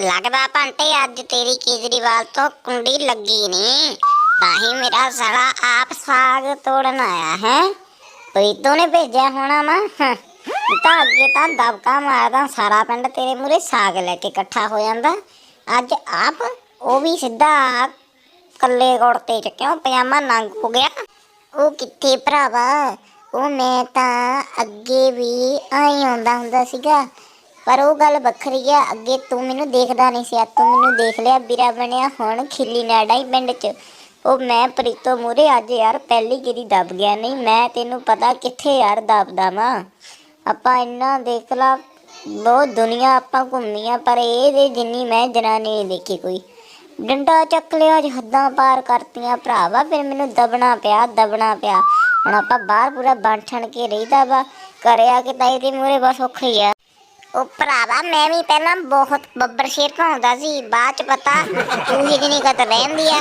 ਲੱਗਦਾ ਭੰਟੇ ਅੱਜ ਤੇਰੀ ਕੇਜਰੀਵਾਲ ਤੋਂ ਕੁੰਡੀ ਲੱਗੀ ਨਹੀਂ ਤਾਂ ਹੀ ਮੇਰਾ ਸਾਲਾ ਆਪ ਸਾਗ ਤੋੜਨ ਆਇਆ ਹੈ। ਪ੍ਰੀਤੋ ਨੇ ਭੇਜਿਆ ਹੋਣਾ ਵਾ ਤਾਂ ਅੱਗੇ ਤਾਂ ਦਬਕਾ ਮਾਰਦਾ, ਸਾਰਾ ਪਿੰਡ ਤੇਰੇ ਮੂਰੇ ਸਾਗ ਲੈ ਕੇ ਇਕੱਠਾ ਹੋ ਜਾਂਦਾ। ਅੱਜ ਆਪ ਉਹ ਵੀ ਸਿੱਧਾ ਕੱਲੇ ਕੁੜਤੇ ਚ ਕਿਉਂ ਪਜਾਮਾ ਨੰਗ ਹੋ ਗਿਆ? ਉਹ ਕਿੱਥੇ ਭਰਾਵਾ? ਉਹ ਮੈਂ ਤਾਂ ਅੱਗੇ ਵੀ ਆਈ ਆਉਂਦਾ ਹੁੰਦਾ ਸੀਗਾ। ਪਰ ਉਹ ਗੱਲ ਵੱਖਰੀ ਆ, ਅੱਗੇ ਤੂੰ ਮੈਨੂੰ ਦੇਖਦਾ ਨਹੀਂ ਸੀ ਅੱਜ ਤੂੰ ਮੈਨੂੰ ਦੇਖ ਲਿਆ, ਵੀਰਾ ਬਣਿਆ ਹੁਣ ਖਿੱਲੀ ਨਾੜਾ ਹੀ ਪਿੰਡ 'ਚ। ਉਹ ਮੈਂ ਪ੍ਰੀਤੋ ਮੂਰੇ ਅੱਜ ਯਾਰ ਪਹਿਲੀ ਗਿਰੀ ਦਬ ਗਿਆ ਨਹੀਂ, ਮੈਂ ਤੈਨੂੰ ਪਤਾ ਕਿੱਥੇ ਯਾਰ ਦਬਦਾ ਵਾਂ ਆਪਾਂ ਇੰਨਾ ਦੇਖ ਲਾ, ਬਹੁਤ ਦੁਨੀਆ ਆਪਾਂ ਘੁੰਮੀਆਂ ਪਰ ਇਹਦੇ ਜਿੰਨੀ ਮੈਂ ਜਨਾਨੀ ਨਹੀਂ ਦੇਖੀ ਕੋਈ। ਡੰਡਾ ਚੱਕ ਲਿਆ, ਅੱਜ ਹੱਦਾਂ ਪਾਰ ਕਰਤੀਆਂ ਭਰਾਵਾ, ਫਿਰ ਮੈਨੂੰ ਦਬਣਾ ਪਿਆ ਦਬਣਾ ਪਿਆ। ਹੁਣ ਆਪਾਂ ਬਾਹਰ ਪੂਰਾ ਬਣ ਠਣ ਕੇ ਰਹੀਦਾ ਵਾ, ਘਰੇ ਕਿ ਤਾਂ ਇਹਦੇ ਮੂਰੇ ਬਸ ਔਖਾ ਹੀ ਆ। ਉਹ ਭਰਾਵਾ, ਮੈਂ ਵੀ ਪਹਿਲਾਂ ਬਹੁਤ ਬੱਬਰ ਸ਼ੇਰ ਘਾਉਂਦਾ ਸੀ, ਬਾਅਦ ਚ ਪਤਾ ਤੂੰ ਹੀ ਨਹੀਂ ਕਤ ਰਹਿੰਦੀ ਆ।